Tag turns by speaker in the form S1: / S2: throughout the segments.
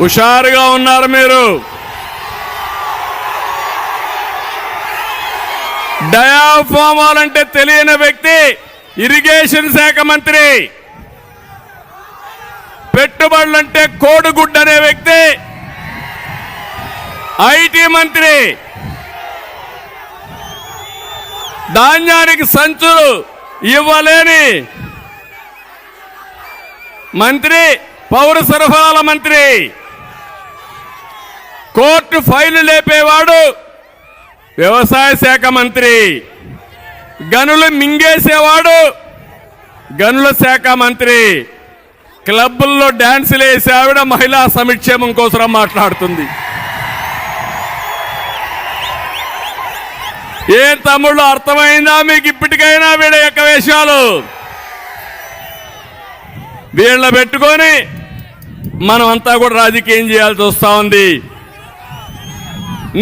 S1: హుషారుగా ఉన్నారు మీరు. డయాఫామాల్ అంటే తెలియని వ్యక్తి ఇరిగేషన్ శాఖ మంత్రి. పెట్టుబడులంటే కోడిగుడ్డు అనే వ్యక్తి. ఐటీ మంత్రి. ధాన్యానికి సంచులు ఇవ్వలేని మంత్రి. పౌర సరఫరాల మంత్రి. కోర్టు ఫైలు లేపేవాడు వ్యవసాయ శాఖ మంత్రి. గనులు మింగేసేవాడు గనుల శాఖ మంత్రి. క్లబ్బుల్లో డాన్సులు వేసే ఆవిడ మహిళా సంక్షేమం కోసం మాట్లాడుతుంది. ఏ తమ్ముళ్ళు అర్థమైందా మీకు ఇప్పటికైనా వీడ యొక్క వేషాలు? వీళ్ళ పెట్టుకొని మనం అంతా కూడా రాజకీయం చేయాల్సి వస్తూ ఉంది.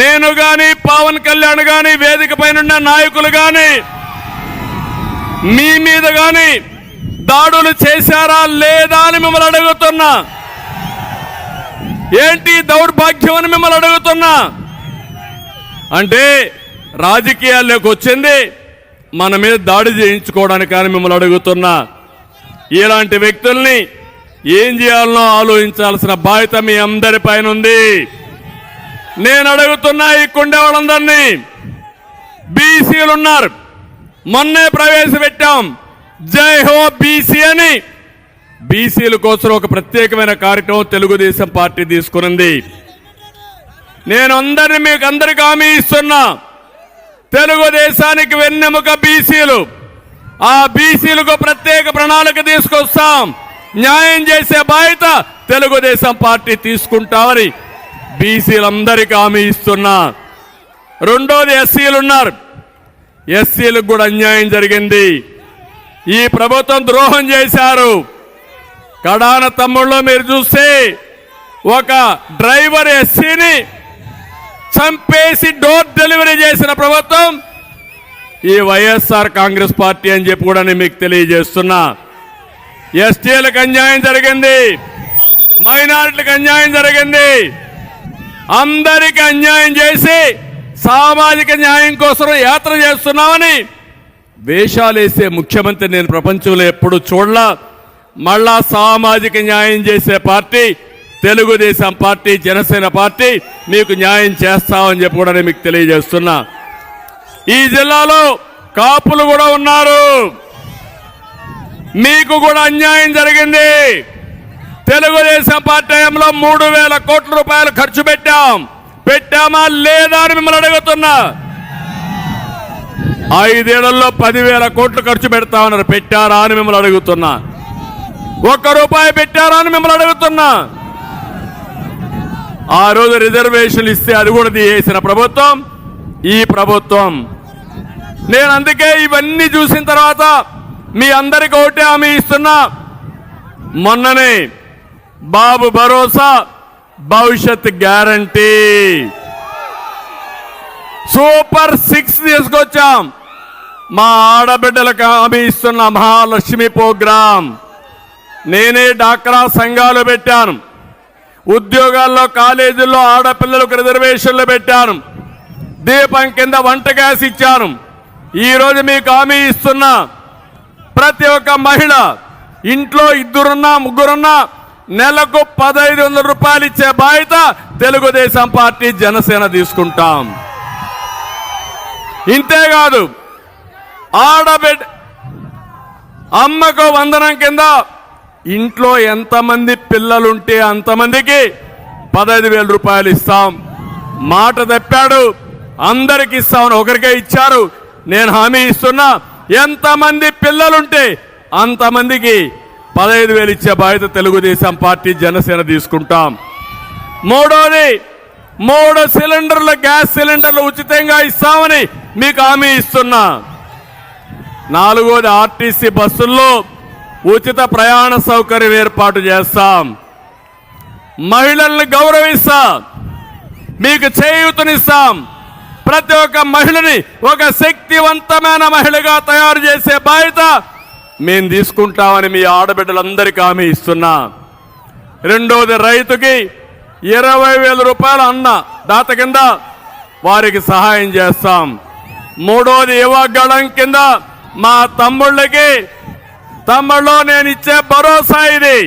S1: నేను కానీ పవన్ కళ్యాణ్ కానీ వేదిక పైన నాయకులు కానీ మీ మీద కానీ దాడులు చేశారా లేదా అని మిమ్మల్ని అడుగుతున్నా. ఏంటి దౌర్భాగ్యం అని మిమ్మల్ని అడుగుతున్నా. అంటే రాజకీయాల్లోకి వచ్చింది మన మీద దాడి చేయించుకోవడానికి కానీ మిమ్మల్ని అడుగుతున్నా. ఇలాంటి వ్యక్తుల్ని ఏం చేయాలనో ఆలోచించాల్సిన బాధ్యత మీ అందరి పైన ఉంది నేను అడుగుతున్నా ఈ కుండే వాళ్ళందరినీ బీసీలు ఉన్నారు. మొన్నే ప్రవేశపెట్టాం. జై హో బీసీ అని. బీసీల కోసం ఒక ప్రత్యేకమైన కార్యక్రమం తెలుగుదేశం పార్టీ తీసుకునింది. నేను అందరినీ మీకు అందరికి హామీ ఇస్తున్నా. తెలుగుదేశానికి వెన్నెముక బీసీలు. ఆ బీసీలకు ప్రత్యేక ప్రణాళిక తీసుకొస్తాం. న్యాయం చేసే బాధ్యత తెలుగుదేశం పార్టీ తీసుకుంటామని బీసీలందరికీ హామీ ఇస్తున్నా. రెండోది ఎస్సీలు ఉన్నారు ఎస్సీలకు కూడా అన్యాయం జరిగింది. ఈ ప్రభుత్వం ద్రోహం చేశారు. కడాన తమ్ముళ్ళు మీరు చూస్తే ఒక డ్రైవర్ ఎస్సీని చంపేసి డోర్ డెలివరీ చేసిన ప్రభుత్వం ఈ వైఎస్ఆర్ కాంగ్రెస్ పార్టీ అని చెప్పి కూడా నేను మీకు తెలియజేస్తున్నా. ఎస్టీలకు అన్యాయం జరిగింది. మైనారిటీలకు అన్యాయం జరిగింది. అందరికి అన్యాయం చేసి సామాజిక న్యాయం కోసం యాత్ర చేస్తున్నామని వేషాలేసే ముఖ్యమంత్రి నేను ప్రపంచంలో ఎప్పుడు చూడలా. మళ్ళా సామాజిక న్యాయం చేసే party Telugu Desam party Janasena party మీకు న్యాయం చేస్తామని చెప్పి కూడా నేను మీకు తెలియజేస్తున్నా. ఈ జిల్లాలో కాపులు కూడా ఉన్నారు. మీకు కూడా అన్యాయం జరిగింది. తెలుగుదేశం పార్టీ హయాంలో మూడు వేల కోట్ల రూపాయలు ఖర్చు పెట్టాం. పెట్టామా లేదా అని మిమ్మల్ని అడుగుతున్నా. ఐదేళ్ళలో పదివేల కోట్లు ఖర్చు పెడతామన్నారు పెట్టారా అని మిమ్మల్ని అడుగుతున్నా. ఒక్క రూపాయి పెట్టారా అని మిమ్మల్ని అడుగుతున్నా. ఆ రోజు రిజర్వేషన్లు ఇస్తే అది కూడా తీసేసిన ప్రభుత్వం ఈ ప్రభుత్వం. నేను అందుకే ఇవన్నీ చూసిన తర్వాత మీ అందరికి ఒకటే హామీ ఇస్తున్నా. మొన్ననే బాబు భరోసా భవిష్యత్ గ్యారంటీ. సూపర్ సిక్స్ తీసుకొచ్చాం. మా ఆడబిడ్డలకు హామీ ఇస్తున్న మహాలక్ష్మి ప్రోగ్రాం. నేనే డాక్రా సంఘాలు పెట్టాను. ఉద్యోగాల్లో కాలేజీల్లో ఆడపిల్లలకు రిజర్వేషన్లు పెట్టాను. దీపం కింద వంట గ్యాస్ ఇచ్చాను. ఈరోజు మీకు హామీ ఇస్తున్నా. ప్రతి ఒక్క మహిళ ఇంట్లో ఇద్దరున్నా ముగ్గురున్నా నెలకు పదహైదు వందల రూపాయలు ఇచ్చే బాధ్యత తెలుగుదేశం పార్టీ జనసేన తీసుకుంటాం. ఇంతేకాదు ఆడబిడ్డ అమ్మకు వందనం కింద ఇంట్లో ఎంతమంది పిల్లలుంటే అంతమందికి పదహైదు వేల రూపాయలు ఇస్తాం. మాట తప్పాడు అందరికి ఇస్తామని ఒకరికే ఇచ్చారు. నేను హామీ ఇస్తున్నా ఎంతమంది పిల్లలుంటే అంతమందికి పదహైదు వేలు ఇచ్చే బాధ్యత తెలుగుదేశం పార్టీ జనసేన తీసుకుంటాం. మూడోది మూడు సిలిండర్లు గ్యాస్ సిలిండర్లు ఉచితంగా ఇస్తామని మీకు హామీ ఇస్తున్నా. నాలుగోది ఆర్టీసీ బస్సుల్లో ఉచిత ప్రయాణ సౌకర్యం ఏర్పాటు చేస్తాం. మహిళల్ని గౌరవిస్తాం. మీకు చేయూతనిస్తాం. ప్రతి ఒక్క మహిళని ఒక శక్తివంతమైన మహిళగా తయారు చేసే బాధ్యత మేము తీసుకుంటామని మీ ఆడబిడ్డలందరికీ హామీ ఇస్తున్నా. రెండోది రైతుకి ఇరవై వేల రూపాయల అన్న దాత కింద వారికి సహాయం చేస్తాం. మూడోది యువగళం కింద మా తమ్ముళ్ళకి తమ్ముళ్ళు నేను ఇచ్చే భరోసా ఇది.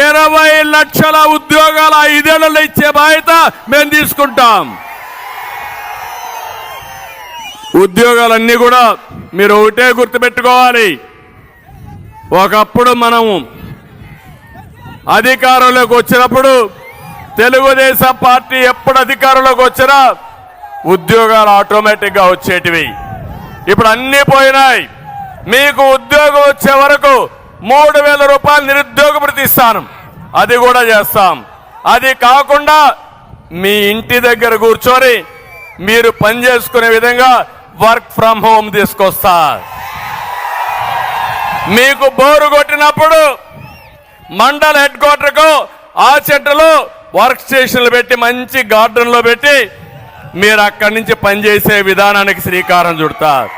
S1: ఇరవై లక్షల ఉద్యోగాల ఐదేళ్ళలో ఇచ్చే బాధ్యత మేము తీసుకుంటాం. ఉద్యోగాలన్నీ కూడా మీరు ఒకటే గుర్తుపెట్టుకోవాలి. ఒకప్పుడు మనము అధికారంలోకి వచ్చినప్పుడు తెలుగుదేశం పార్టీ ఎప్పుడు అధికారంలోకి వచ్చినా ఉద్యోగాలు ఆటోమేటిక్గా వచ్చేటివి. ఇప్పుడు అన్నీ పోయినాయి. మీకు ఉద్యోగం వచ్చే వరకు మూడు వేల రూపాయలు నిరుద్యోగ భృతి ఇస్తాను. అది కూడా చేస్తాం. అది కాకుండా మీ ఇంటి దగ్గర కూర్చొని మీరు పని చేసుకునే విధంగా వర్క్ ఫ్రమ్ హోమ్ తీసుకొస్తా. మీకు బోరు కొట్టినప్పుడు మండల్ హెడ్ క్వార్టర్కు ఆ చెట్టులో వర్క్ స్టేషన్లు పెట్టి మంచి గార్డెన్లో పెట్టి మీరు అక్కడి నుంచి పనిచేసే విధానానికి శ్రీకారం చుడతారు.